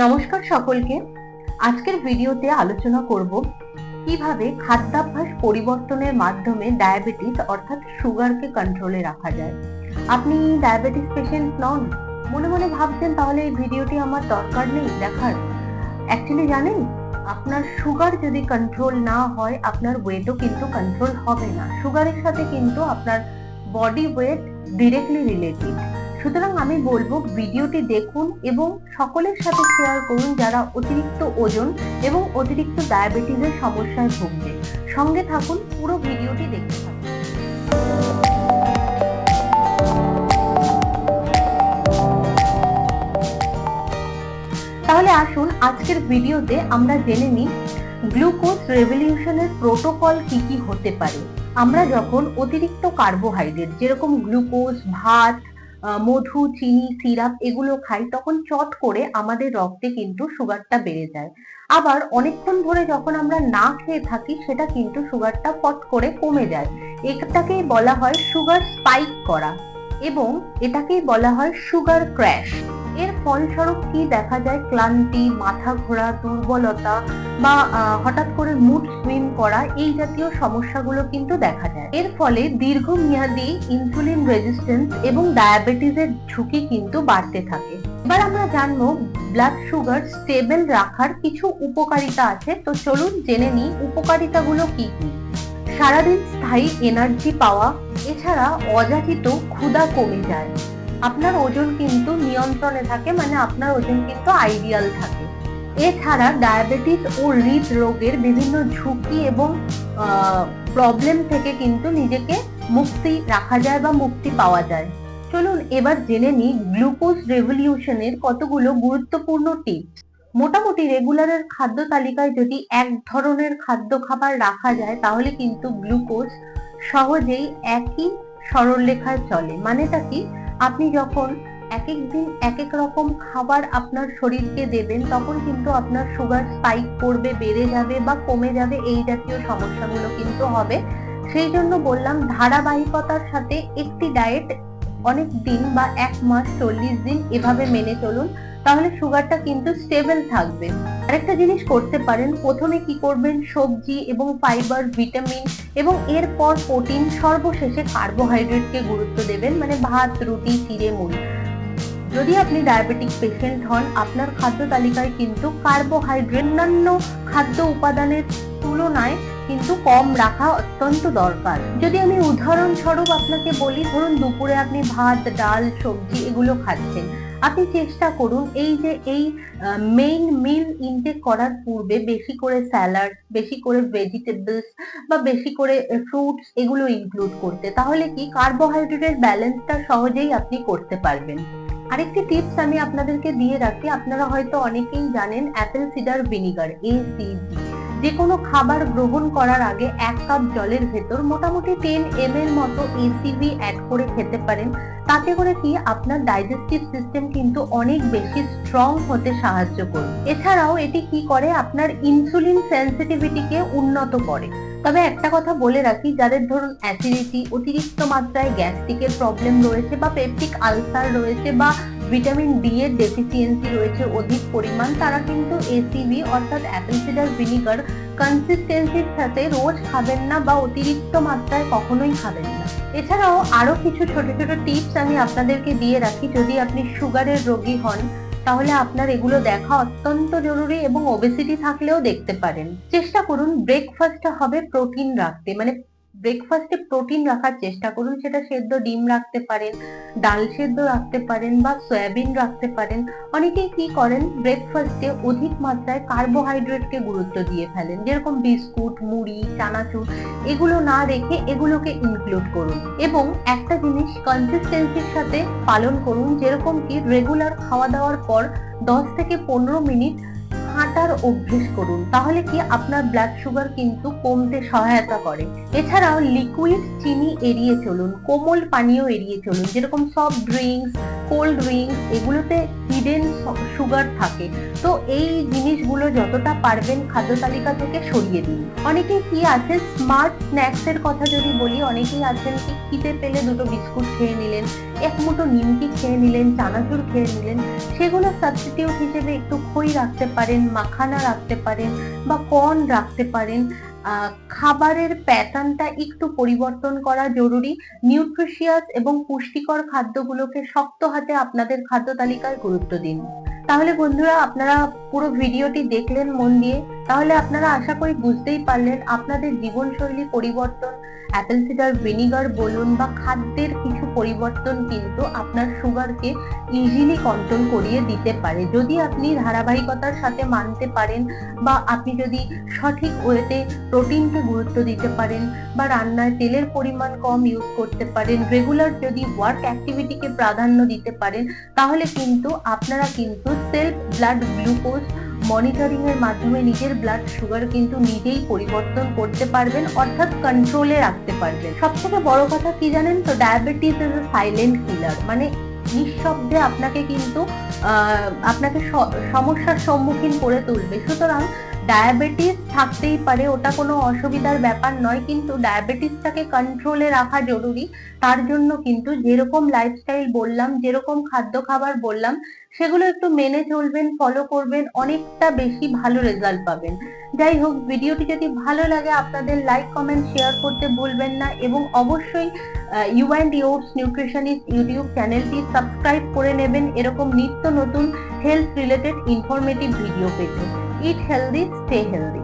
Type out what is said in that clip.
নমস্কার সকলকে। আজকের ভিডিওতে আলোচনা করব কীভাবে খাদ্যাভ্যাস পরিবর্তনের মাধ্যমে ডায়াবেটিস অর্থাৎ সুগারকে কন্ট্রোলে রাখা যায়। আপনি ডায়াবেটিস পেশেন্ট নন? মনে মনে ভাবছেন তাহলে এই ভিডিওটি আমার দরকার নেই দেখার। অ্যাকচুয়ালি জানেন, আপনার সুগার যদি কন্ট্রোল না হয়, আপনার ওয়েটও কিন্তু কন্ট্রোল হবে না। সুগারের সাথে কিন্তু আপনার বডি ওয়েট ডিরেক্টলি রিলেটেড সুতরাং আমি বলব ভিডিওটি দেখুন এবং সকলের সাথে শেয়ার করুন যারা অতিরিক্ত ওজন এবং অতিরিক্ত ডায়াবেটিসের সমস্যায় ভুগছে। সঙ্গে থাকুন, পুরো ভিডিওটি দেখতে থাকুন। তাহলে আসুন, আজকের ভিডিওতে আমরা জেনে নিই গ্লুকোজ রেভলিউশনের প্রোটোকল কি কি হতে পারে। আমরা যখন অতিরিক্ত কার্বোহাইড্রেট যেরকম গ্লুকোজ ভাত মধু, চিনি, সিরাপ এগুলো খাই, তখন চট করে আমাদের রক্তে কিন্তু সুগারটা বেড়ে যায়। আবার অনেকক্ষণ ধরে যখন আমরা না খেয়ে থাকি, সেটা কিন্তু সুগারটা পট করে কমে যায়। এটাকেই বলা হয় সুগার স্পাইক করা এবং এটাকেই বলা হয় সুগার ক্র্যাশ। এর ফলস্বরূপ কি দেখা যায়? ক্লান্তি, মাথা ঘোরা, দুর্বলতা বা হঠাৎ করে মুড সুইম করা এই জাতীয় সমস্যাগুলো কিন্তু দেখা যায়। এর ফলে দীর্ঘমেয়াদী ইনসুলিন রেজিস্ট্যান্স এবং ডায়াবেটিসের ঝুঁকি কিন্তু বাড়তে থাকে। এবার আমরা জানব ব্লাড সুগার স্টেবল রাখার কিছু উপকারিতা আছে। তো চলুন জেনে নিই উপকারিতাগুলো কি কি। সারাদিন স্থায়ী এনার্জি পাওয়া, এছাড়া অযাচিত ক্ষুধা কমে যায় আপনার ওজন কিন্তু নিয়ন্ত্রণে থাকে মানে আপনার ওজন কিন্তু আইডিয়াল থাকে। এছাড়া ডায়াবেটিস ও হৃদ রোগের বিভিন্ন ঝুঁকি এবং প্রবলেম থেকে কিন্তু নিজেকে মুক্তি রাখা যায় বা মুক্তি পাওয়া যায়। চলুন এবার জেনে নিই গ্লুকোজ রেভলিউশনের কতগুলো গুরুত্বপূর্ণ টিপস মোটামুটি রেগুলারের খাদ্য তালিকায় যদি এক ধরনের খাদ্য খাবার রাখা যায়, তাহলে কিন্তু গ্লুকোজ সহজেই একই সরলরেখায় চলে। মানেটা কি? আপনি যখন এক এক দিন এক এক রকম খাবার আপনার শরীরকে দেবেন, তখন কিন্তু আপনার সুগার স্পাইক করবে বেড়ে যাবে বা কমে যাবে, এই জাতীয় সমস্যাগুলো কিন্তু হবে। সেই জন্য বললাম, ধারাবাহিকতার সাথে একটি ডায়েট অনেক দিন বা এক মাস চল্লিশ দিন এভাবে মেনে চলুন। তাহলে সুগারটা কিন্তু স্টেবল থাকবে। আরেকটা জিনিস করতে পারেন, প্রথমে কি করবেন? সবজি এবং ফাইবার ভিটামিন এবং এরপর প্রোটিন সর্বশেষে কার্বোহাইড্রেটকে গুরুত্ব দেবেন মানে ভাত, রুটি, চিড়ে, মুড়ি। যদি আপনি ডায়াবেটিক পেশেন্ট হন, আপনার খাদ্য তালিকায় কিন্তু কার্বোহাইড্রেট অন্যান্য খাদ্য উপাদানের তুলনায় কিন্তু কম রাখা অত্যন্ত দরকার। যদি আমি উদাহরণস্বরূপ আপনাকে বলি, ধরুন দুপুরে আপনি ভাত, ডাল, সবজি এগুলো খাচ্ছেন। আপনি চেষ্টা করুন এই যে, এই মেইন মিল ইনটেক করার পূর্বে বেশি করে স্যালাড বেশি করে ভেজিটেবলস বা বেশি করে ফ্রুটস এগুলো ইনক্লুড করতে। তাহলে কি কার্বোহাইড্রেটের ব্যালেন্সটা সহজেই আপনি করতে পারবেন। আরেকটি টিপস আমি আপনাদেরকে দিয়ে রাখি। আপনারা হয়তো অনেকেই জানেন অ্যাপেল সিডার ভিনিগার এ এসিভি যে কোনো খাবার গ্রহণ করার আগে এক কাপ জলের ভেতর মোটামুটি টেন এম এর মতো এসিভি অ্যাড করে খেতে পারেন। তাতে করে কি আপনার ডাইজেস্টিভ সিস্টেম কিন্তু অনেক বেশি স্ট্রং হতে সাহায্য করবে। এছাড়াও এটি কি করে? আপনার ইনসুলিন সেন্সিটিভিটিকে উন্নত করে। তবে একটা কথা বলে রাখি, যাদের ধরুন অ্যাসিডিটি অতিরিক্ত মাত্রায় গ্যাস্ট্রিকের প্রবলেম রয়েছে বা পেপটিক আলসার রয়েছে বা ভিটামিন ডি এর ডেফিসিয়েন্সি রয়েছে অধিক পরিমাণ, তারা কিন্তু এসিবি অর্থাৎ অ্যাপেল সিডার ভিনিগার কনসিস্টেন্সির সাথে রোজ খাবেন না বা অতিরিক্ত মাত্রায় কখনোই খাবেন না। এছাড়াও আরও কিছু ছোট ছোট টিপস আমি আপনাদেরকে দিয়ে রাখি, যদি আপনি সুগারের রোগী হন, তাহলে আপনার এগুলো দেখা অত্যন্ত জরুরি এবং ওবেসিটি থাকলেও দেখতে পারেন। চেষ্টা করুন ব্রেকফাস্টটা হবে প্রোটিন রাখতে মানে ব্রেকফাস্টে প্রোটিন রাখার চেষ্টা করুন, সেটা সেদ্ধ ডিম রাখতে পারেন, ডাল সেদ্ধ রাখতে পারেন বা সয়াবিন রাখতে পারেন। অনেকেই কি করেন ব্রেকফাস্টে অধিক মাত্রায় কার্বোহাইড্রেটকে গুরুত্ব দিয়ে ফেলেন, যেরকম বিস্কুট, মুড়ি, চানাচুর, এগুলো না রেখে এগুলোকে ইনক্লুড করুন। এবং একটা জিনিস কনসিস্টেন্সির সাথে পালন করুন, যেরকম কি রেগুলার খাওয়া দাওয়ার পর দশ থেকে পনেরো মিনিট অভ্যেস করুন, তাহলে কি আপনার ব্লাড সুগার কিন্তু কমতে সহায়তা করে। এছাড়াও লিকুইড চিনি এড়িয়ে চলুন, কোমল পানীয় এড়িয়ে চলুন, যেরকম সফট ড্রিঙ্কস কোল্ড ড্রিঙ্কস, এগুলোতে হিডেন সুগার থাকে। তো এই জিনিসগুলো যতটা পারবেন খাদ্য তালিকা থেকে সরিয়ে দিন। অনেকেই কি আছে স্মার্ট স্ন্যাক্স এর কথা যদি বলি, অনেকেই আছেন কি খিদে পেলে দুটো বিস্কুট খেয়ে নিলেন, এক মুঠো নিমকি খেয়ে নিলেন, চানাচুর খেয়ে নিলেন, সেগুলো সাবস্টিটিউট হিসেবে একটু খই রাখতে পারেন, মাখানা রাখতে পারেন বা কর্ন রাখতে পারেন। খাবারের প্যাটার্নটা একটু পরিবর্তন করা জরুরি। নিউট্রিশিয়াস এবং পুষ্টিকর খাদ্যগুলোকে শক্ত হাতে আপনাদের খাদ্য তালিকায় গুরুত্ব দিন। তাহলে বন্ধুরা, আপনারা পুরো ভিডিওটি দেখলেন মন দিয়ে। তাহলে আপনারা আশা করি বুঝতেই পারলেন, আপনাদের জীবনশৈলী পরিবর্তন অ্যাপেল সিডার ভিনিগার বলুন বা খাদ্যের কিছু পরিবর্তন কিন্তু আপনার সুগারকে ইজিলি কন্ট্রোল করিয়ে দিতে পারে। যদি আপনি ধারাবাহিকতার সাথে মানতে পারেন বা আপনি যদি সঠিক ওয়েতে প্রোটিনকে গুরুত্ব দিতে পারেন বা রান্নায় তেলের পরিমাণ কম ইউজ করতে পারেন রেগুলার যদি ওয়ার্ক অ্যাক্টিভিটিকে প্রাধান্য দিতে পারেন, তাহলে কিন্তু আপনারা কিন্তু সেলফ ব্লাড গ্লুকোজ মনিটরিং এর মাধ্যমে নিজের ব্লাড সুগার কিন্তু নিজেই পরিবর্তন করতে পারবেন, অর্থাৎ কন্ট্রোলে রাখতে পারবেন। সব থেকে বড় কথা কি জানেন তো? Diabetes is a silent killer মানে নিঃশব্দে আপনাকে কিন্তু আপনাকে সমস্যার সম্মুখীন করে তুলবে। সুতরাং ডায়াবেটিস থাকতেই পারে, ওটা কোনো অসুবিধার ব্যাপার নয়, কিন্তু ডায়াবেটিসটাকে কন্ট্রোলে রাখা জরুরি। তার জন্য কিন্তু যেরকম লাইফস্টাইল বললাম, যেরকম খাদ্য খাবার বললাম, সেগুলো একটু মেনে চলবেন ফলো করবেন, অনেকটা বেশি ভালো রেজাল্ট পাবেন। যাই হোক, ভিডিওটি যদি ভালো লাগে, আপনাদের লাইক কমেন্ট শেয়ার করতে ভুলবেন না এবং অবশ্যই you and yours nutritionist YouTube চ্যানেলটি সাবস্ক্রাইব করে নেবেন। এরকম নিত্য নতুন হেলথ রিলেটেড ইনফরমেটিভ ভিডিও পেতে। Eat healthy, stay healthy.